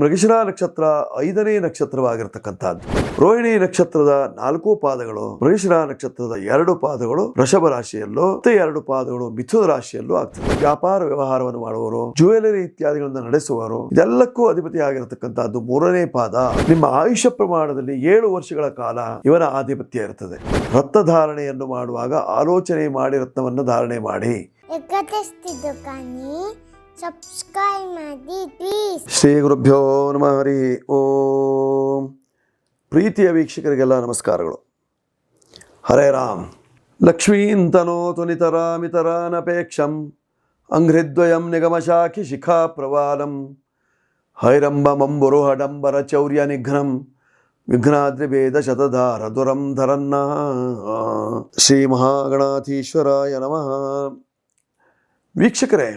ಮೃಗಶಿರ ನಕ್ಷತ್ರ ಐದನೇ ನಕ್ಷತ್ರವಾಗಿರ್ತಕ್ಕಂಥದ್ದು. ರೋಹಿಣಿ ನಕ್ಷತ್ರದ ನಾಲ್ಕು ಪಾದಗಳು, ಮೃಗಶಿರ ನಕ್ಷತ್ರದ ಎರಡು ಪಾದಗಳು ವೃಷಭ ರಾಶಿಯಲ್ಲೂ ಮತ್ತೆ ಎರಡು ಪಾದಗಳು ಮಿಥುನ ರಾಶಿಯಲ್ಲೂ ಆಗ್ತದೆ. ವ್ಯಾಪಾರ ವ್ಯವಹಾರವನ್ನು ಮಾಡುವವರು ಜ್ಯುವೆಲರಿ ಇತ್ಯಾದಿಗಳನ್ನು ನಡೆಸುವವರು, ಇದೆಲ್ಲಕ್ಕೂ ಅಧಿಪತಿ ಆಗಿರತಕ್ಕಂಥದ್ದು ಮೂರನೇ ಪಾದ. ನಿಮ್ಮ ಆಯುಷ್ಯ ಪ್ರಮಾಣದಲ್ಲಿ ಏಳು ವರ್ಷಗಳ ಕಾಲ ಇವನ ಆಧಿಪತ್ಯ ಇರುತ್ತದೆ ರತ್ನಧಾರಣೆಯನ್ನು ಮಾಡುವಾಗ ಆಲೋಚನೆ ಮಾಡಿ ರತ್ನವನ್ನು ಧಾರಣೆ ಮಾಡಿ. ಎಕತೆಸ್ತಿದ್ದು ಕಾನಿ ಸಬ್ಸ್ಕ್ರೈಬ್ ಮಾಡಿ ಪ್ಲೀಸ್ ಶ್ರೀ ಗುರುಭ್ಯೋ ನಮಃ ಹರಿ ಓಂ ಪ್ರೀತಿಯ ವೀಕ್ಷಕರಿಗೆಲ್ಲ ನಮಸ್ಕಾರಗಳು ಹರೇ ರಾಮ್ ಲಕ್ಷ್ಮೀಂತನೋತು ನಿತರಾಮಿತರಾನಪೇಕ್ಷಂ ಅಂಘ್ರಿದ್ವಯಂ ನಿಗಮಶಾಖಿ ಶಿಖಾ ಪ್ರವಾಲಂ ಹೈರಂಬಮಂಬುರು ಹಡಂಬರ ಚೌರ್ಯ ನಿಘ್ನಂ ವಿಘ್ನಾದ್ರಿಭೇದ ಶತಧಾರ ದುರಂ ಧರನ್ನ ಶ್ರೀ ಮಹಾಗಣಾಧೀಶ್ವರಾಯ ನಮಃ ವೀಕ್ಷಕರೇ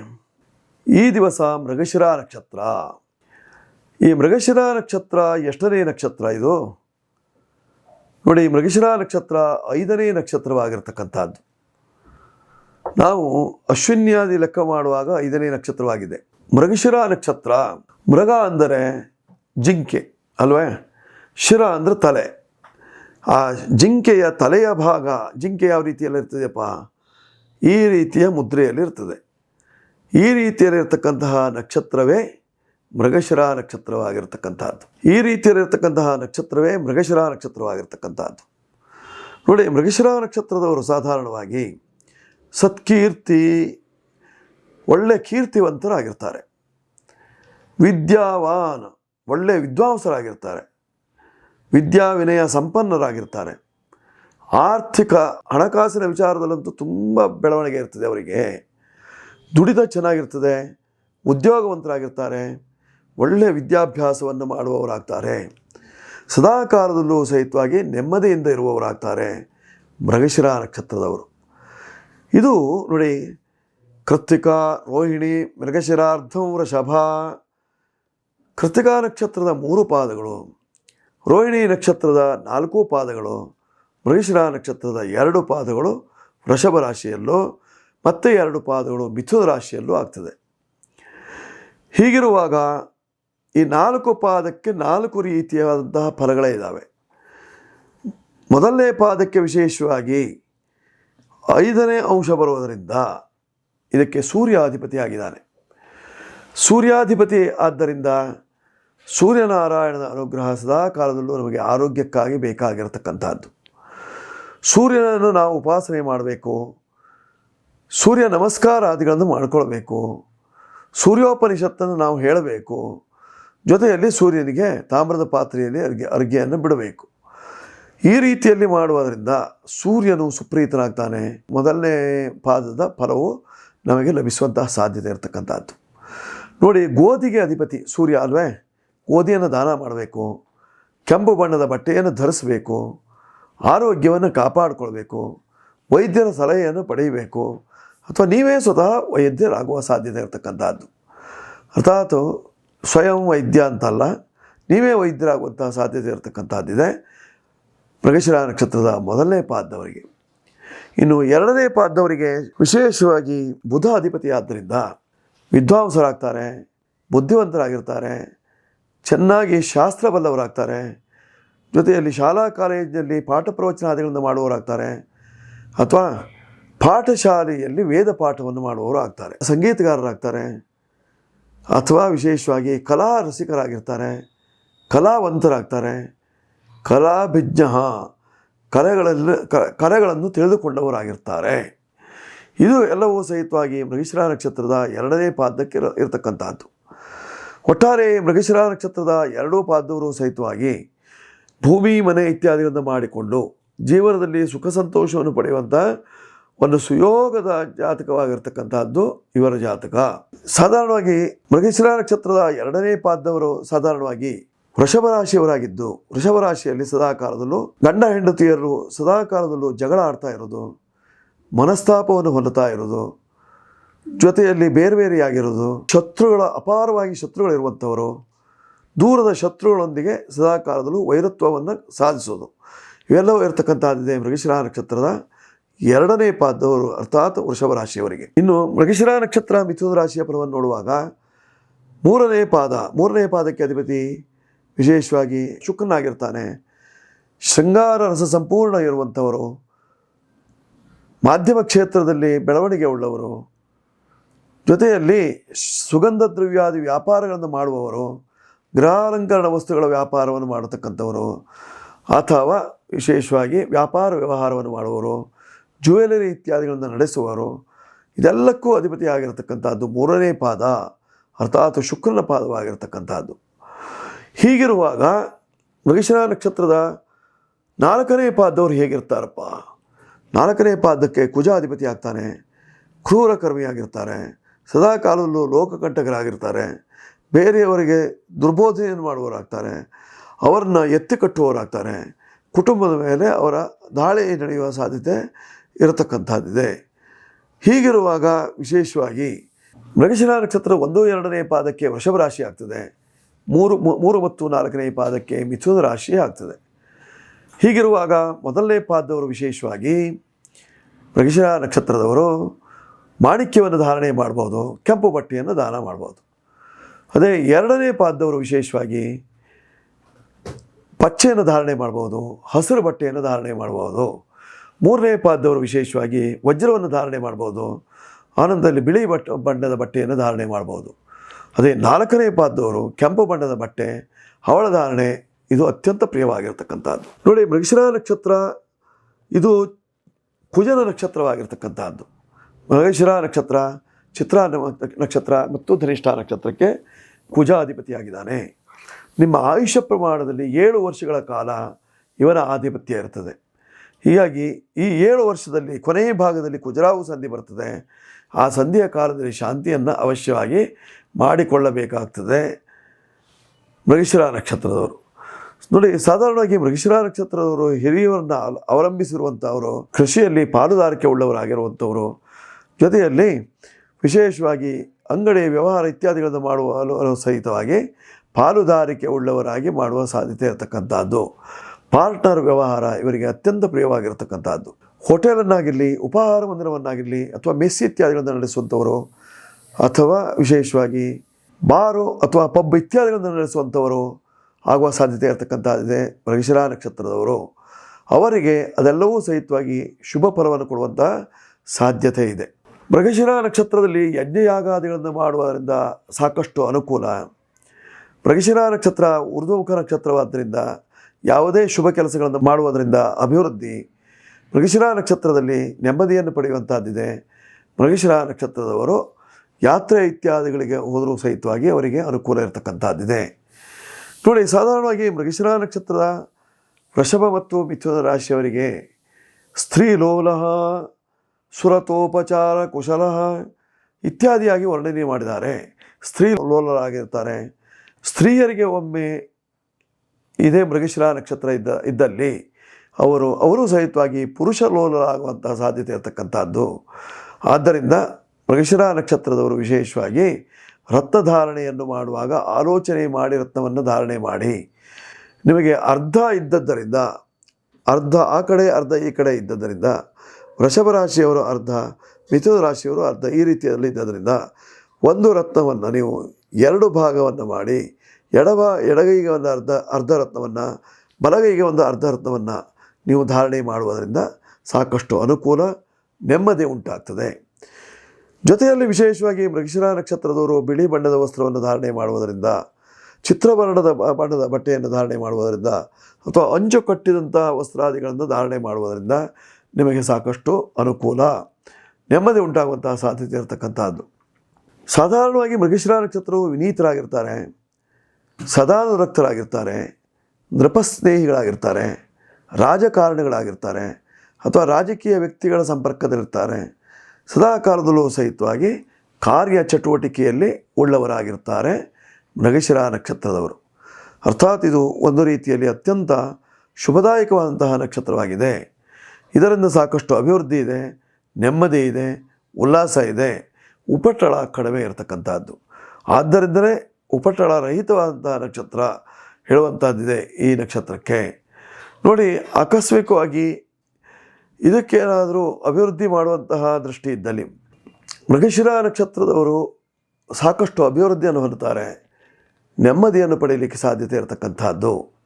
ಈ ದಿವಸ ಮೃಗಶಿರ ನಕ್ಷತ್ರ. ಈ ಮೃಗಶಿರ ನಕ್ಷತ್ರ ಎಷ್ಟನೇ ನಕ್ಷತ್ರ ಇದು? ನೋಡಿ ಮೃಗಶಿರ ನಕ್ಷತ್ರ ಐದನೇ ನಕ್ಷತ್ರವಾಗಿರ್ತಕ್ಕಂಥದ್ದು. ನಾವು ಅಶ್ವಿನ್ಯಾದಿ ಲೆಕ್ಕ ಮಾಡುವಾಗ ಐದನೇ ನಕ್ಷತ್ರವಾಗಿದೆ. ಮೃಗಶಿರ ನಕ್ಷತ್ರ, ಮೃಗ ಅಂದರೆ ಜಿಂಕೆ, ಅಲ್ವೇ? ಶಿರ ಅಂದರೆ ತಲೆ. ಆ ಜಿಂಕೆಯ ತಲೆಯ ಭಾಗ, ಜಿಂಕೆ ಯಾವ ರೀತಿಯಲ್ಲಿ ಇರ್ತದೆಯಪ್ಪ ಈ ರೀತಿಯ ಮುದ್ರೆಯಲ್ಲಿ ಇರ್ತದೆ ಈ ರೀತಿಯಲ್ಲಿರ್ತಕ್ಕಂತಹ ನಕ್ಷತ್ರವೇ ಮೃಗಶಿರ ನಕ್ಷತ್ರವಾಗಿರ್ತಕ್ಕಂಥದ್ದು. ಈ ರೀತಿಯಲ್ಲಿರ್ತಕ್ಕಂತಹ ನಕ್ಷತ್ರವೇ ಮೃಗಶಿರ ನಕ್ಷತ್ರವಾಗಿರ್ತಕ್ಕಂಥದ್ದು. ನೋಡಿ, ಮೃಗಶಿರ ನಕ್ಷತ್ರದವರು ಸಾಧಾರಣವಾಗಿ ಸತ್ಕೀರ್ತಿ, ಒಳ್ಳೆ ಕೀರ್ತಿವಂತರಾಗಿರ್ತಾರೆ. ವಿದ್ಯಾವಾನ್, ಒಳ್ಳೆ ವಿದ್ವಾಂಸರಾಗಿರ್ತಾರೆ. ವಿದ್ಯಾ ವಿನಯ ಸಂಪನ್ನರಾಗಿರ್ತಾರೆ. ಆರ್ಥಿಕ ಹಣಕಾಸಿನ ವಿಚಾರದಲ್ಲಂತೂ ತುಂಬ ಬೆಳವಣಿಗೆ ಇರ್ತದೆ ಅವರಿಗೆ. ದುಡಿದ ಚೆನ್ನಾಗಿರ್ತದೆ, ಉದ್ಯೋಗವಂತರಾಗಿರ್ತಾರೆ ಒಳ್ಳೆಯ ವಿದ್ಯಾಭ್ಯಾಸವನ್ನು ಮಾಡುವವರಾಗ್ತಾರೆ. ಸದಾಕಾಲದಲ್ಲೂ ಸಹಿತವಾಗಿ ನೆಮ್ಮದಿಯಿಂದ ಇರುವವರಾಗ್ತಾರೆ ಮೃಗಶಿರ ನಕ್ಷತ್ರದವರು. ಇದು ನೋಡಿ, ಕೃತ್ತಿಕ ರೋಹಿಣಿ ಮೃಗಶಿರಾರ್ಧಂ ವೃಷಭ ಕೃತಿಕಾ ನಕ್ಷತ್ರದ ಮೂರು ಪಾದಗಳು, ರೋಹಿಣಿ ನಕ್ಷತ್ರದ ನಾಲ್ಕು ಪಾದಗಳು, ಮೃಗಶಿರ ನಕ್ಷತ್ರದ ಎರಡು ಪಾದಗಳು, ವೃಷಭ ರಾಶಿಯಲ್ಲೂ ಮತ್ತೆ ಎರಡು ಪಾದಗಳು ಮಿಥುನ ರಾಶಿಯಲ್ಲೂ ಆಗ್ತದೆ. ಹೀಗಿರುವಾಗ ಈ ನಾಲ್ಕು ಪಾದಕ್ಕೆ ನಾಲ್ಕು ರೀತಿಯಾದಂತಹ ಫಲಗಳೇ ಇದ್ದಾವೆ ಮೊದಲನೇ ಪಾದಕ್ಕೆ ವಿಶೇಷವಾಗಿ ಐದನೇ ಅಂಶ ಬರುವುದರಿಂದ ಇದಕ್ಕೆ ಸೂರ್ಯಾಧಿಪತಿ ಆಗಿದ್ದಾನೆ. ಸೂರ್ಯಾಧಿಪತಿ ಆದ್ದರಿಂದ ಸೂರ್ಯನಾರಾಯಣನ ಅನುಗ್ರಹ ಸದಾ ಕಾಲದಲ್ಲೂ ನಮಗೆ ಆರೋಗ್ಯಕ್ಕಾಗಿ ಬೇಕಾಗಿರತಕ್ಕಂಥದ್ದು ಸೂರ್ಯನನ್ನು ನಾವು ಉಪಾಸನೆ ಮಾಡಬೇಕು. ಸೂರ್ಯ ನಮಸ್ಕಾರಾದಿಗಳನ್ನು ಮಾಡಿಕೊಳ್ಬೇಕು. ಸೂರ್ಯೋಪನಿಷತ್ತನ್ನು ನಾವು ಹೇಳಬೇಕು. ಜೊತೆಯಲ್ಲಿ ಸೂರ್ಯನಿಗೆ ತಾಮ್ರದ ಪಾತ್ರೆಯಲ್ಲಿ ಅರ್ಗೆ, ಅರ್ಗೆಯನ್ನು ಬಿಡಬೇಕು. ಈ ರೀತಿಯಲ್ಲಿ ಮಾಡುವುದರಿಂದ ಸೂರ್ಯನು ಸುಪ್ರೀತನಾಗ್ತಾನೆ. ಮೊದಲನೇ ಪಾದದ ಫಲವು ನಮಗೆ ಲಭಿಸುವಂತಹ ಸಾಧ್ಯತೆ ಇರತಕ್ಕಂಥದ್ದು. ನೋಡಿ, ಗೋಧಿಗೆ ಅಧಿಪತಿ ಸೂರ್ಯ ಅಲ್ವೇ? ಗೋಧಿಯನ್ನು ದಾನ ಮಾಡಬೇಕು. ಕೆಂಪು ಬಣ್ಣದ ಬಟ್ಟೆಯನ್ನು ಧರಿಸಬೇಕು. ಆರೋಗ್ಯವನ್ನು ಕಾಪಾಡಿಕೊಳ್ಬೇಕು. ವೈದ್ಯರ ಸಲಹೆಯನ್ನು ಪಡೆಯಬೇಕು. ಅಥವಾ ನೀವೇ ಸ್ವತಃ ವೈದ್ಯರಾಗುವ ಸಾಧ್ಯತೆ ಇರತಕ್ಕಂಥದ್ದು. ಅರ್ಥಾತ್ ಸ್ವಯಂ ವೈದ್ಯ ಅಂತಲ್ಲ, ನೀವೇ ವೈದ್ಯರಾಗುವಂತಹ ಸಾಧ್ಯತೆ ಇರತಕ್ಕಂಥದ್ದಿದೆ. ಮೃಗಶಿರ ನಕ್ಷತ್ರದ ಮೊದಲನೇ ಪಾದದವರಿಗೆ. ಇನ್ನು ಎರಡನೇ ಪಾದದವರಿಗೆ ವಿಶೇಷವಾಗಿ ಬುಧ ಅಧಿಪತಿ ಆದ್ದರಿಂದ ವಿದ್ವಾಂಸರಾಗ್ತಾರೆ, ಬುದ್ಧಿವಂತರಾಗಿರ್ತಾರೆ, ಚೆನ್ನಾಗಿ ಶಾಸ್ತ್ರ ಬಲ್ಲವರಾಗ್ತಾರೆ ಜೊತೆಯಲ್ಲಿ ಶಾಲಾ ಕಾಲೇಜಿನಲ್ಲಿ ಪಾಠ ಪ್ರವಚನಾದಿಗಳನ್ನು ಮಾಡುವವರಾಗ್ತಾರೆ, ಅಥವಾ ಪಾಠಶಾಲೆಯಲ್ಲಿ ವೇದ ಪಾಠವನ್ನು ಮಾಡುವವರು ಆಗ್ತಾರೆ. ಸಂಗೀತಗಾರರಾಗ್ತಾರೆ. ಅಥವಾ ವಿಶೇಷವಾಗಿ ಕಲಾ ರಸಿಕರಾಗಿರ್ತಾರೆ. ಕಲಾವಂತರಾಗ್ತಾರೆ. ಕಲಾಭಿಜ್ಞ ಕಲೆಗಳಲ್ಲಿ ಕಲೆಗಳನ್ನು ತಿಳಿದುಕೊಂಡವರಾಗಿರ್ತಾರೆ. ಇದು ಎಲ್ಲವೂ ಸಹಿತವಾಗಿ ಮೃಗಶಿರ ನಕ್ಷತ್ರದ ಎರಡನೇ ಪಾದಕ್ಕೆ ಇರ- ಇರತಕ್ಕಂಥದ್ದು. ಒಟ್ಟಾರೆ ಮೃಗಶಿರ ನಕ್ಷತ್ರದ ಎರಡೂ ಪಾದವರು ಸಹಿತವಾಗಿ ಭೂಮಿ, ಮನೆ ಇತ್ಯಾದಿಗಳನ್ನು ಮಾಡಿಕೊಂಡು ಜೀವನದಲ್ಲಿ ಸುಖ ಸಂತೋಷವನ್ನು ಪಡೆಯುವಂಥ ಒಂದು ಸುಯೋಗದ ಜಾತಕವಾಗಿರ್ತಕ್ಕಂಥದ್ದು ಇವರ ಜಾತಕ. ಸಾಧಾರಣವಾಗಿ ಮೃಗಶಿರ ನಕ್ಷತ್ರದ ಎರಡನೇ ಪಾದದವರು ಸಾಧಾರಣವಾಗಿ ವೃಷಭ ರಾಶಿಯವರಾಗಿದ್ದು ವೃಷಭ ರಾಶಿಯಲ್ಲಿ ಸದಾಕಾಲದಲ್ಲೂ ಗಂಡ ಹೆಂಡತಿಯರು ಸದಾಕಾಲದಲ್ಲೂ ಜಗಳ ಆಡ್ತಾ ಇರೋದು, ಮನಸ್ತಾಪವನ್ನು ಹೊಂದುತ್ತಾ ಇರೋದು, ಜೊತೆಯಲ್ಲಿ ಬೇರೆ ಬೇರೆಯಾಗಿರೋದು ಶತ್ರುಗಳ ಅಪಾರವಾಗಿ ಶತ್ರುಗಳಿರುವಂಥವರು, ದೂರದ ಶತ್ರುಗಳೊಂದಿಗೆ ಸದಾಕಾಲದಲ್ಲೂ ವೈರತ್ವವನ್ನು ಸಾಧಿಸೋದು. ಇವೆಲ್ಲವೂ ಇರತಕ್ಕಂಥದ್ದಿದೆ ಮೃಗಶಿರ ನಕ್ಷತ್ರದ ಎರಡನೇ ಪಾದವರು ಅರ್ಥಾತ್ ವೃಷಭ ರಾಶಿಯವರಿಗೆ. ಇನ್ನು ಮೃಗಶಿರ ನಕ್ಷತ್ರ ಮಿಥುನ ರಾಶಿಯ ಫಲವನ್ನು ನೋಡುವಾಗ ಮೂರನೇ ಪಾದ, ಮೂರನೇ ಪಾದಕ್ಕೆ ಅಧಿಪತಿ ವಿಶೇಷವಾಗಿ ಶುಕ್ರನಾಗಿರ್ತಾನೆ. ಶೃಂಗಾರ ರಸ ಸಂಪೂರ್ಣ ಇರುವಂಥವರು, ಮಾಧ್ಯಮ ಕ್ಷೇತ್ರದಲ್ಲಿ ಬೆಳವಣಿಗೆ ಉಳ್ಳವರು, ಜೊತೆಯಲ್ಲಿ ಸುಗಂಧ ದ್ರವ್ಯಾದಿ ವ್ಯಾಪಾರಗಳನ್ನು ಮಾಡುವವರು ಗೃಹಾಲಂಕರಣ ವಸ್ತುಗಳ ವ್ಯಾಪಾರವನ್ನು ಮಾಡತಕ್ಕಂಥವರು, ಅಥವಾ ವಿಶೇಷವಾಗಿ ವ್ಯಾಪಾರ ವ್ಯವಹಾರವನ್ನು ಮಾಡುವವರು ಜ್ಯುವೆಲರಿ ಇತ್ಯಾದಿಗಳನ್ನು ನಡೆಸುವವರು ಇದೆಲ್ಲಕ್ಕೂ ಅಧಿಪತಿಯಾಗಿರತಕ್ಕಂಥದ್ದು ಮೂರನೇ ಪಾದ, ಅರ್ಥಾತ್ ಶುಕ್ರನ ಪಾದವಾಗಿರತಕ್ಕಂಥದ್ದು. ಹೀಗಿರುವಾಗ ಮೃಗಶಿರ ನಕ್ಷತ್ರದ ನಾಲ್ಕನೇ ಪಾದದವ್ರು ಹೇಗಿರ್ತಾರಪ್ಪ? ನಾಲ್ಕನೇ ಪಾದಕ್ಕೆ ಕುಜಾಧಿಪತಿ ಆಗ್ತಾನೆ ಕ್ರೂರ ಕರ್ಮಿಯಾಗಿರ್ತಾರೆ ಸದಾ ಲೋಕಕಂಟಕರಾಗಿರ್ತಾರೆ, ಬೇರೆಯವರಿಗೆ ದುರ್ಬೋಧನೆಯನ್ನು ಮಾಡುವವರಾಗ್ತಾರೆ, ಅವರನ್ನ ಎತ್ತಿ ಕಟ್ಟುವವರಾಗ್ತಾರೆ, ಕುಟುಂಬದ ಮೇಲೆ ಅವರ ದಾಳಿ ನಡೆಯುವ ಸಾಧ್ಯತೆ ಇರತಕ್ಕಂಥದ್ದಿದೆ. ಹೀಗಿರುವಾಗ ವಿಶೇಷವಾಗಿ ಮೃಗಶಿರ ನಕ್ಷತ್ರ ಒಂದು, ಎರಡನೇ ಪಾದಕ್ಕೆ ವೃಷಭ ರಾಶಿ ಆಗ್ತದೆ. ಮೂರು ಮೂರು ಮತ್ತು ನಾಲ್ಕನೇ ಪಾದಕ್ಕೆ ಮಿಥುನ ರಾಶಿ ಆಗ್ತದೆ. ಹೀಗಿರುವಾಗ ಮೊದಲನೇ ಪಾದದವರು ವಿಶೇಷವಾಗಿ ಮೃಗಶಿರ ನಕ್ಷತ್ರದವರು ಮಾಣಿಕ್ಯವನ್ನು ಧಾರಣೆ ಮಾಡ್ಬೋದು, ಕೆಂಪು ಬಟ್ಟೆಯನ್ನು ದಾನ ಮಾಡ್ಬೋದು. ಅದೇ ಎರಡನೇ ಪಾದದವರು ವಿಶೇಷವಾಗಿ ಪಚ್ಚೆಯನ್ನು ಧಾರಣೆ ಮಾಡ್ಬೋದು, ಹಸಿರು ಬಟ್ಟೆಯನ್ನು ಧಾರಣೆ ಮಾಡ್ಬೋದು. ಮೂರನೇ ಪಾದದವರು ವಿಶೇಷವಾಗಿ ವಜ್ರವನ್ನು ಧಾರಣೆ ಮಾಡ್ಬೋದು. ಆನಂದದಲ್ಲಿ ಬಿಳಿ ಬಟ್ಟೆ, ಬಣ್ಣದ ಬಟ್ಟೆಯನ್ನು ಧಾರಣೆ ಮಾಡ್ಬೋದು. ಅದೇ ನಾಲ್ಕನೇ ಪಾದದವರು ಕೆಂಪು ಬಣ್ಣದ ಬಟ್ಟೆ, ಅವಳ ಧಾರಣೆ ಇದು ಅತ್ಯಂತ ಪ್ರಿಯವಾಗಿರ್ತಕ್ಕಂಥದ್ದು. ನೋಡಿ, ಮೃಗಶಿರ ನಕ್ಷತ್ರ ಇದು ಕುಜನ ನಕ್ಷತ್ರವಾಗಿರ್ತಕ್ಕಂಥದ್ದು. ಮೃಗಶಿರ ನಕ್ಷತ್ರ, ಚಿತ್ರ ನಕ್ಷತ್ರ ಮತ್ತು ಧನಿಷ್ಠ ನಕ್ಷತ್ರಕ್ಕೆ ಕುಜಾಧಿಪತಿಯಾಗಿದ್ದಾನೆ. ನಿಮ್ಮ ಆಯುಷ್ಯ ಪ್ರಮಾಣದಲ್ಲಿ ಏಳು ವರ್ಷಗಳ ಕಾಲ ಇವನ ಆಧಿಪತ್ಯ ಇರ್ತದೆ ಹೀಗಾಗಿ ಈ ಏಳು ವರ್ಷದಲ್ಲಿ ಕೊನೆಯ ಭಾಗದಲ್ಲಿ ಕುಜರಾವು ಸಂಧಿ ಬರ್ತದೆ. ಆ ಸಂಧಿಯ ಕಾಲದಲ್ಲಿ ಶಾಂತಿಯನ್ನು ಅವಶ್ಯವಾಗಿ ಮಾಡಿಕೊಳ್ಳಬೇಕಾಗ್ತದೆ. ಮೃಗಶಿರ ನಕ್ಷತ್ರದವರು. ನೋಡಿ, ಸಾಧಾರಣವಾಗಿ ಮೃಗಶಿರ ನಕ್ಷತ್ರದವರು ಹಿರಿಯವರನ್ನ ಅವಲಂಬಿಸಿರುವಂಥವರು, ಕೃಷಿಯಲ್ಲಿ ಪಾಲುದಾರಿಕೆ ಉಳ್ಳವರಾಗಿರುವಂಥವರು, ಜೊತೆಯಲ್ಲಿ ವಿಶೇಷವಾಗಿ ಅಂಗಡಿ ವ್ಯವಹಾರ ಇತ್ಯಾದಿಗಳನ್ನು ಮಾಡುವ ಸಹಿತವಾಗಿ ಪಾಲುದಾರಿಕೆ ಉಳ್ಳವರಾಗಿ ಮಾಡುವ ಸಾಧ್ಯತೆ ಇರತಕ್ಕಂಥದ್ದು. ಪಾರ್ಟ್ನರ್ ವ್ಯವಹಾರ ಇವರಿಗೆ ಅತ್ಯಂತ ಪ್ರಿಯವಾಗಿರತಕ್ಕಂಥದ್ದು. ಹೋಟೆಲನ್ನಾಗಿರಲಿ, ಉಪಹಾರ ಮಂದಿರವನ್ನಾಗಿರಲಿ ಅಥವಾ ಮೆಸ್ಸಿ ಇತ್ಯಾದಿಗಳನ್ನು ನಡೆಸುವಂಥವರು ಅಥವಾ ವಿಶೇಷವಾಗಿ ಬಾರು ಅಥವಾ ಪಬ್ ಇತ್ಯಾದಿಗಳನ್ನು ನಡೆಸುವಂಥವರು ಆಗುವ ಸಾಧ್ಯತೆ ಇರತಕ್ಕಂಥದ್ದಿದೆ ಮೃಗಶಿರ ನಕ್ಷತ್ರದವರು. ಅವರಿಗೆ ಅದೆಲ್ಲವೂ ಸಹಿತವಾಗಿ ಶುಭ ಫಲವನ್ನು ಕೊಡುವಂಥ ಸಾಧ್ಯತೆ ಇದೆ. ಮೃಗಶಿರ ನಕ್ಷತ್ರದಲ್ಲಿ ಯಜ್ಞಯಾಗಾದಿಗಳನ್ನು ಮಾಡುವುದರಿಂದ ಸಾಕಷ್ಟು ಅನುಕೂಲ. ಮೃಗಶಿರ ನಕ್ಷತ್ರ ಉರ್ದುಮುಖ ನಕ್ಷತ್ರವಾದ್ದರಿಂದ ಯಾವುದೇ ಶುಭ ಕೆಲಸಗಳನ್ನು ಮಾಡುವುದರಿಂದ ಅಭಿವೃದ್ಧಿ. ಮೃಗಶಿರ ನಕ್ಷತ್ರದಲ್ಲಿ ನೆಮ್ಮದಿಯನ್ನು ಪಡೆಯುವಂಥದ್ದಿದೆ ಮೃಗಶಿರ ನಕ್ಷತ್ರದವರು ಯಾತ್ರೆ ಇತ್ಯಾದಿಗಳಿಗೆ ಹೋದರೂ ಸಹಿತವಾಗಿ ಅವರಿಗೆ ಅನುಕೂಲ ಇರತಕ್ಕಂಥದ್ದಿದೆ ನೋಡಿ, ಸಾಧಾರಣವಾಗಿ ಮೃಗಶಿರ ನಕ್ಷತ್ರದ ವೃಷಭ ಮತ್ತು ಮಿಥುನ ರಾಶಿಯವರಿಗೆ ಸ್ತ್ರೀಲೋಲ ಸುರತೋಪಚಾರ ಕುಶಲ ಇತ್ಯಾದಿಯಾಗಿ ವರ್ಣನೆ ಮಾಡಿದ್ದಾರೆ. ಸ್ತ್ರೀ ಲೋಲರಾಗಿರ್ತಾರೆ. ಸ್ತ್ರೀಯರಿಗೆ ಒಮ್ಮೆ ಇದೇ ಮೃಗಶಿರ ನಕ್ಷತ್ರ ಇದ್ದ, ಇದ್ದಲ್ಲಿ ಅವರು ಅವರು ಸಹಿತವಾಗಿ ಪುರುಷ ಲೋಲರಾಗುವಂತಹ ಸಾಧ್ಯತೆ ಇರತಕ್ಕಂಥದ್ದು. ಆದ್ದರಿಂದ ಮೃಗಶಿರ ನಕ್ಷತ್ರದವರು ವಿಶೇಷವಾಗಿ ರತ್ನಧಾರಣೆಯನ್ನು ಮಾಡುವಾಗ ಆಲೋಚನೆ ಮಾಡಿ ರತ್ನವನ್ನು ಧಾರಣೆ ಮಾಡಿ. ನಿಮಗೆ ಅರ್ಧ ಇದ್ದದ್ದರಿಂದ, ಅರ್ಧ ಆ ಕಡೆ, ಅರ್ಧ ಈ ಕಡೆ ಇದ್ದದ್ದರಿಂದ, ವೃಷಭ ರಾಶಿಯವರು ಅರ್ಧ, ಮಿಥುನ ರಾಶಿಯವರು ಅರ್ಧ ಈ ರೀತಿಯಲ್ಲಿ ಇದ್ದದರಿಂದ ಒಂದು ರತ್ನವನ್ನು ನೀವು ಎರಡು ಭಾಗವನ್ನು ಮಾಡಿ ಎಡವ ಎಡಗೈಗೆ ಒಂದು ಅರ್ಧ ಅರ್ಧ ರತ್ನವನ್ನು, ಬಲಗೈಗೆ ಒಂದು ಅರ್ಧ ರತ್ನವನ್ನು ನೀವು ಧಾರಣೆ ಮಾಡುವುದರಿಂದ ಸಾಕಷ್ಟು ಅನುಕೂಲ, ನೆಮ್ಮದಿ ಉಂಟಾಗ್ತದೆ. ಜೊತೆಯಲ್ಲಿ ವಿಶೇಷವಾಗಿ ಮೃಗಶಿರ ನಕ್ಷತ್ರದವರು ಬಿಳಿ ಬಣ್ಣದ ವಸ್ತ್ರವನ್ನು ಧಾರಣೆ ಮಾಡುವುದರಿಂದ, ಚಿತ್ರವರ್ಣದ ಬಣ್ಣದ ಬಟ್ಟೆಯನ್ನು ಧಾರಣೆ ಮಾಡುವುದರಿಂದ, ಅಥವಾ ಅಂಜು ಕಟ್ಟಿದಂಥ ವಸ್ತ್ರಾದಿಗಳನ್ನು ಧಾರಣೆ ಮಾಡುವುದರಿಂದ ನಿಮಗೆ ಸಾಕಷ್ಟು ಅನುಕೂಲ, ನೆಮ್ಮದಿ ಉಂಟಾಗುವಂತಹ ಸಾಧ್ಯತೆ ಇರತಕ್ಕಂಥದ್ದು ಸಾಧಾರಣವಾಗಿ ಮೃಗಶಿರ ನಕ್ಷತ್ರವು ವಿನೀತರಾಗಿರ್ತಾರೆ. ಸದಾನುರಕ್ತರಾಗಿರ್ತಾರೆ, ನೃಪಸ್ನೇಹಿಗಳಾಗಿರ್ತಾರೆ, ರಾಜಕಾರಣಿಗಳಾಗಿರ್ತಾರೆ ಅಥವಾ ರಾಜಕೀಯ ವ್ಯಕ್ತಿಗಳ ಸಂಪರ್ಕದಲ್ಲಿರ್ತಾರೆ ಸದಾ ಕಾಲದಲ್ಲೂ ಸಹಿತವಾಗಿ ಕಾರ್ಯ ಚಟುವಟಿಕೆಯಲ್ಲಿ ಉಳ್ಳವರಾಗಿರ್ತಾರೆ ಮೃಗಶಿರ ನಕ್ಷತ್ರದವರು. ಅರ್ಥಾತ್ ಇದು ಒಂದು ರೀತಿಯಲ್ಲಿ ಅತ್ಯಂತ ಶುಭದಾಯಕವಾದಂತಹ ನಕ್ಷತ್ರವಾಗಿದೆ. ಇದರಿಂದ ಸಾಕಷ್ಟು ಅಭಿವೃದ್ಧಿ ಇದೆ, ನೆಮ್ಮದಿ ಇದೆ, ಉಲ್ಲಾಸ ಇದೆ, ಉಪಟಳ ಕಡಿಮೆ ಇರತಕ್ಕಂಥದ್ದು ಆದ್ದರಿಂದಲೇ ಉಪಟಳ ರಹಿತವಾದಂಥ ನಕ್ಷತ್ರ ಹೇಳುವಂಥದ್ದಿದೆ ಈ ನಕ್ಷತ್ರಕ್ಕೆ. ನೋಡಿ, ಆಕಸ್ಮಿಕವಾಗಿ ಇದಕ್ಕೇನಾದರೂ ಅಭಿವೃದ್ಧಿ ಮಾಡುವಂತಹ ದೃಷ್ಟಿ ಇದ್ದಲ್ಲಿ ಮೃಗಶಿರ ನಕ್ಷತ್ರದವರು ಸಾಕಷ್ಟು ಅಭಿವೃದ್ಧಿಯನ್ನು ಹೊಂದುತ್ತಾರೆ. ನೆಮ್ಮದಿಯನ್ನು ಪಡೆಯಲಿಕ್ಕೆ ಸಾಧ್ಯತೆ ಇರತಕ್ಕಂಥದ್ದು.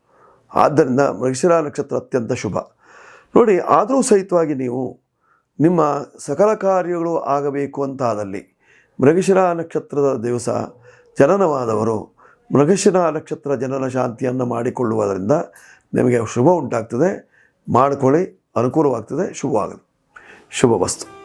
ಆದ್ದರಿಂದ ಮೃಗಶಿರ ನಕ್ಷತ್ರ ಅತ್ಯಂತ ಶುಭ. ನೋಡಿ, ಆದರೂ ಸಹಿತವಾಗಿ ನೀವು ನಿಮ್ಮ ಸಕಲ ಕಾರ್ಯಗಳು ಆಗಬೇಕು ಅಂತಾದಲ್ಲಿ ಮೃಗಶಿರ ನಕ್ಷತ್ರದ ದಿವಸ ಜನನವಾದವರು ಮೃಗಶಿರ ನಕ್ಷತ್ರ ಜನನ ಶಾಂತಿಯನ್ನು ಮಾಡಿಕೊಳ್ಳುವುದರಿಂದ ನಿಮಗೆ ಶುಭ ಉಂಟಾಗ್ತದೆ. ಮಾಡಿಕೊಳ್ಳಿ ಅನುಕೂಲವಾಗ್ತದೆ. ಶುಭವಾಗಲಿ. ಶುಭ ವಸ್ತು.